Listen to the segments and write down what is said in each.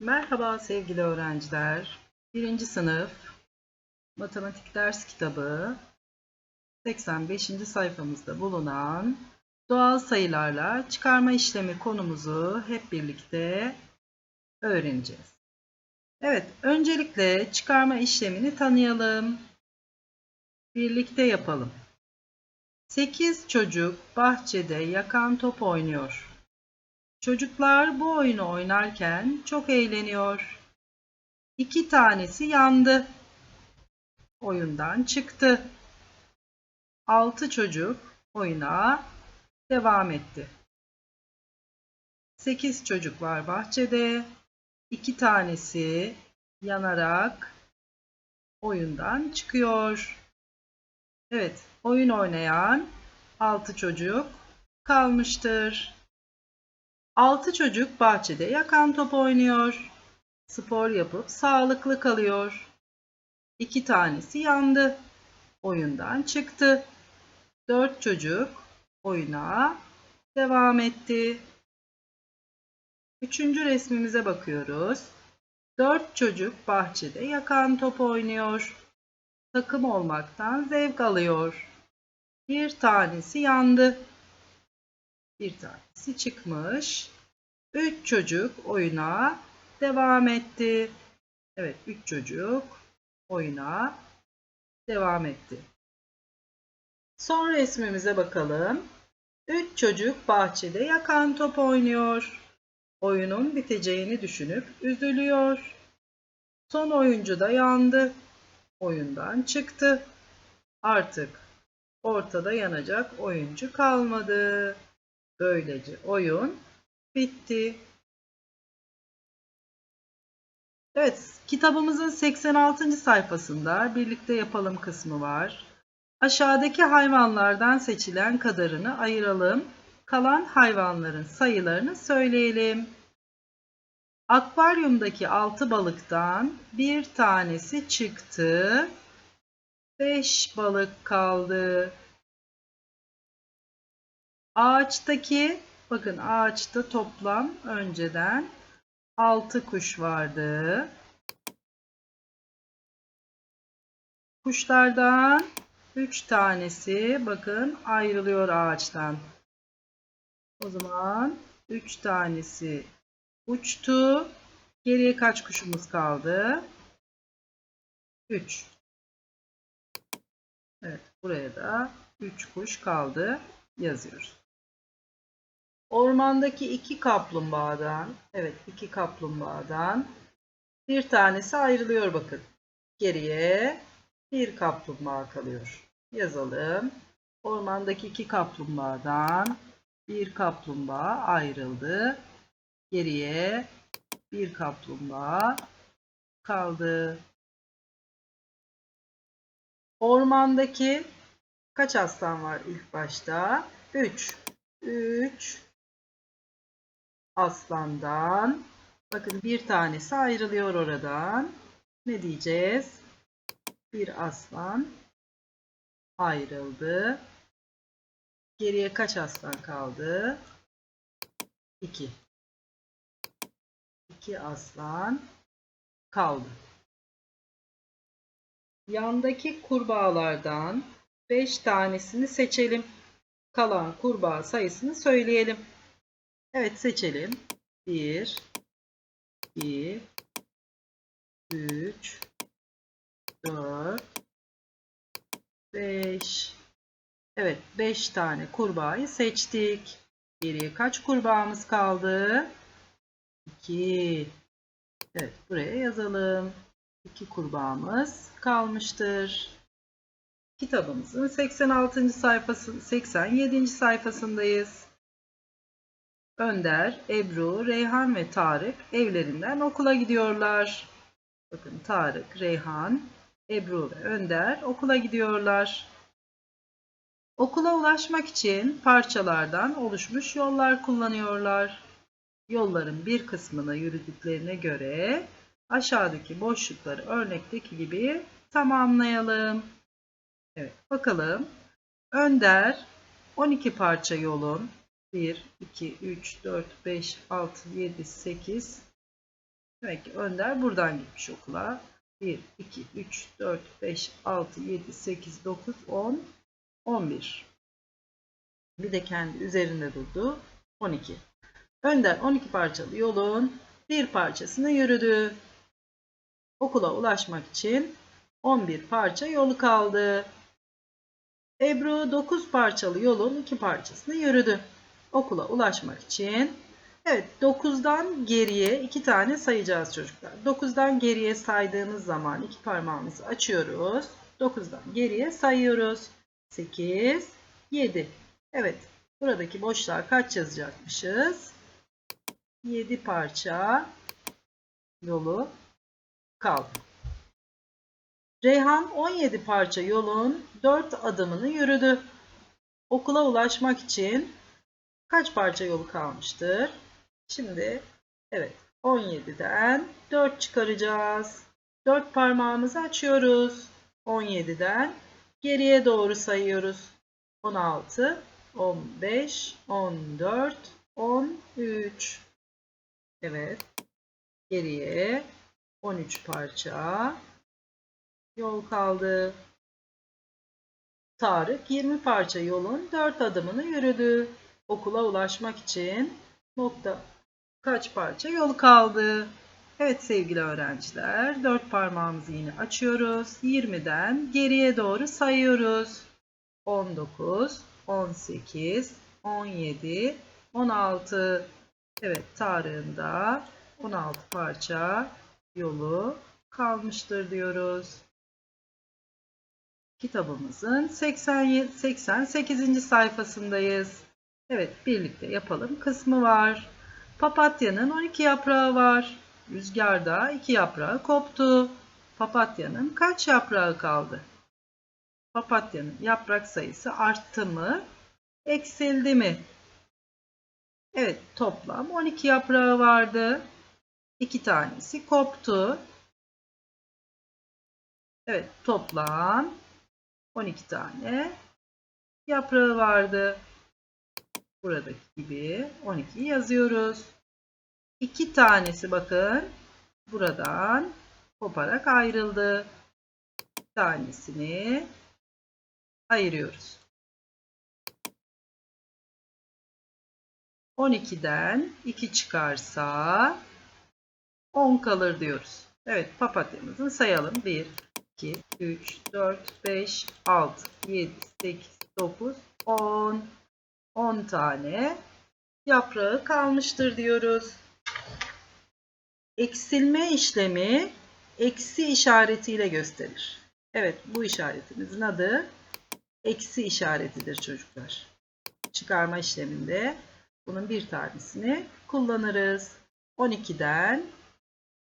Merhaba sevgili öğrenciler. Birinci sınıf matematik ders kitabı 85. sayfamızda bulunan doğal sayılarla çıkarma işlemi konumuzu hep birlikte öğreneceğiz. Evet, öncelikle çıkarma işlemini tanıyalım. Birlikte yapalım. 8 çocuk bahçede yakan top oynuyor. Çocuklar bu oyunu oynarken çok eğleniyor. İki tanesi yandı. Oyundan çıktı. Altı çocuk oyuna devam etti. Sekiz çocuk var bahçede. İki tanesi yanarak oyundan çıkıyor. Evet, oyun oynayan altı çocuk kalmıştır. Altı çocuk bahçede yakan top oynuyor. Spor yapıp sağlıklı kalıyor. İki tanesi yandı. Oyundan çıktı. Dört çocuk oyuna devam etti. Üçüncü resmimize bakıyoruz. Dört çocuk bahçede yakan top oynuyor. Takım olmaktan zevk alıyor. Bir tanesi yandı. Bir tanesi çıkmış. Üç çocuk oyuna devam etti. Evet, üç çocuk oyuna devam etti. Son resmimize bakalım. Üç çocuk bahçede yakan top oynuyor. Oyunun biteceğini düşünüp üzülüyor. Son oyuncu da yandı. Oyundan çıktı. Artık ortada yanacak oyuncu kalmadı. Böylece oyun bitti. Evet, kitabımızın 86. sayfasında birlikte yapalım kısmı var. Aşağıdaki hayvanlardan seçilen kadarını ayıralım. Kalan hayvanların sayılarını söyleyelim. Akvaryumdaki 6 balıktan bir tanesi çıktı. 5 balık kaldı. Ağaçtaki bakın ağaçta toplam önceden 6 kuş vardı. Kuşlardan 3 tanesi bakın ayrılıyor ağaçtan. O zaman 3 tanesi uçtu. Geriye kaç kuşumuz kaldı? 3. Evet, buraya da 3 kuş kaldı yazıyoruz. Ormandaki iki kaplumbağadan, evet iki kaplumbağadan bir tanesi ayrılıyor bakın. Geriye bir kaplumbağa kalıyor. Yazalım. Ormandaki iki kaplumbağadan bir kaplumbağa ayrıldı. Geriye bir kaplumbağa kaldı. Ormandaki kaç aslan var ilk başta? 3. 3 aslandan. Bakın bir tanesi ayrılıyor oradan. Ne diyeceğiz? Bir aslan ayrıldı. Geriye kaç aslan kaldı? 2. 2 aslan kaldı. Yandaki kurbağalardan 5 tanesini seçelim. Kalan kurbağa sayısını söyleyelim. Evet seçelim. 1 2 3 4 5 Evet 5 tane kurbağayı seçtik. Geriye kaç kurbağamız kaldı? 2 Evet buraya yazalım. 2 kurbağamız kalmıştır. Kitabımızın 86. sayfası 87. sayfasındayız. Önder, Ebru, Reyhan ve Tarık evlerinden okula gidiyorlar. Bakın Tarık, Reyhan, Ebru ve Önder okula gidiyorlar. Okula ulaşmak için parçalardan oluşmuş yollar kullanıyorlar. Yolların bir kısmını yürüdüklerine göre aşağıdaki boşlukları örnekteki gibi tamamlayalım. Evet, bakalım. Önder 12 parça yolun 1, 2, 3, 4, 5, 6, 7, 8, Demek ki Önder buradan gitmiş okula. 1, 2, 3, 4, 5, 6, 7, 8, 9, 10, 11. Bir de kendi üzerinde durdu. 12. Önder 12 parçalı yolun bir parçasını yürüdü. Okula ulaşmak için 11 parça yolu kaldı. Ebru 9 parçalı yolun 2 parçasını yürüdü. Okula ulaşmak için evet 9'dan geriye 2 tane sayacağız çocuklar. 9'dan geriye saydığımız zaman iki parmağımızı açıyoruz. 9'dan geriye sayıyoruz. 8, 7. Evet buradaki boşluğa kaç yazacakmışız? 7 parça yolu kaldı. Reyhan 17 parça yolun 4 adımını yürüdü. Okula ulaşmak için kaç parça yolu kalmıştır? Şimdi evet 17'den 4 çıkaracağız. 4 parmağımızı açıyoruz. 17'den geriye doğru sayıyoruz. 16, 15, 14, 13. Evet. Geriye 13 parça yol kaldı. Tarık 20 parça yolun 4 adımını yürüdü. Okula ulaşmak için nokta kaç parça yol kaldı? Evet sevgili öğrenciler 4 parmağımızı yine açıyoruz. 20'den geriye doğru sayıyoruz. 19, 18, 17, 16. Evet Tarık'ın da 16 parça yolu kalmıştır diyoruz. Kitabımızın 87, 88. sayfasındayız. Evet birlikte yapalım kısmı var. Papatyanın 12 yaprağı var. Rüzgarda 2 yaprağı koptu. Papatyanın kaç yaprağı kaldı? Papatyanın yaprak sayısı arttı mı? Eksildi mi? Evet toplam 12 yaprağı vardı. 2 tanesi koptu. Evet toplam 12 tane yaprağı vardı. Buradaki gibi 12 yazıyoruz. 2 tanesi bakın buradan koparak ayrıldı. Bir tanesini ayırıyoruz. 12'den 2 çıkarsa 10 kalır diyoruz. Evet papatyamızı sayalım. 1, 2, 3, 4, 5, 6, 7, 8, 9, 10. 10 tane yaprağı kalmıştır diyoruz. Eksilme işlemi eksi işaretiyle gösterir. Evet bu işaretimizin adı eksi işaretidir çocuklar. Çıkarma işleminde bunun bir tanesini kullanırız. 12'den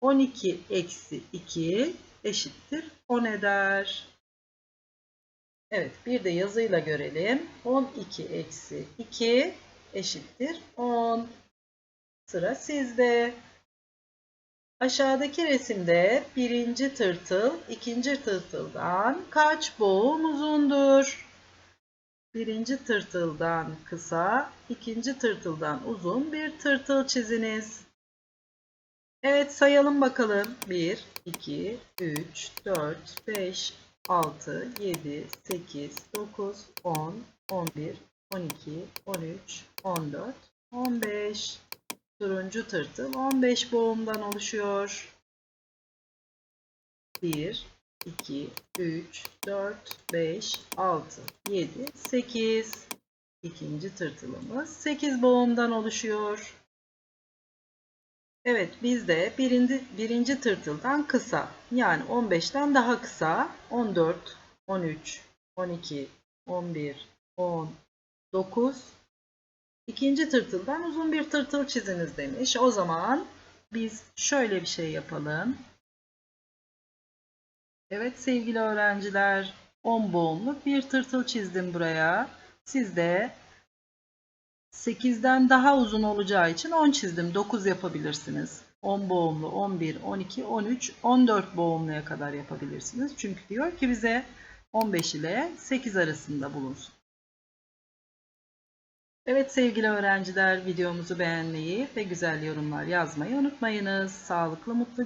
12 eksi 2 eşittir 10 eder. Evet bir de yazıyla görelim. 12 eksi 2 eşittir 10. Sıra sizde. Aşağıdaki resimde birinci tırtıl ikinci tırtıldan kaç boğum uzundur? Birinci tırtıldan kısa, ikinci tırtıldan uzun bir tırtıl çiziniz. Evet sayalım bakalım. 1, 2, 3, 4, 5, 6, 7, 8, 9, 10, 11, 12, 13, 14, 15. Turuncu tırtıl 15 boğumdan oluşuyor. 1, 2, 3, 4, 5, 6, 7, 8. İkinci tırtılımız 8 boğumdan oluşuyor. Evet bizde birinci, birinci tırtıldan kısa yani 15'ten daha kısa 14, 13, 12, 11, 10, 9. İkinci tırtıldan uzun bir tırtıl çiziniz demiş. O zaman biz şöyle bir şey yapalım. Evet sevgili öğrenciler 10 boğumluk bir tırtıl çizdim buraya. Siz de 8'den daha uzun olacağı için 10 çizdim. 9 yapabilirsiniz. 10 boğumlu, 11, 12, 13, 14 boğumluya kadar yapabilirsiniz. Çünkü diyor ki bize 15 ile 8 arasında bulunsun. Evet sevgili öğrenciler videomuzu beğenmeyi ve güzel yorumlar yazmayı unutmayınız. Sağlıklı mutlu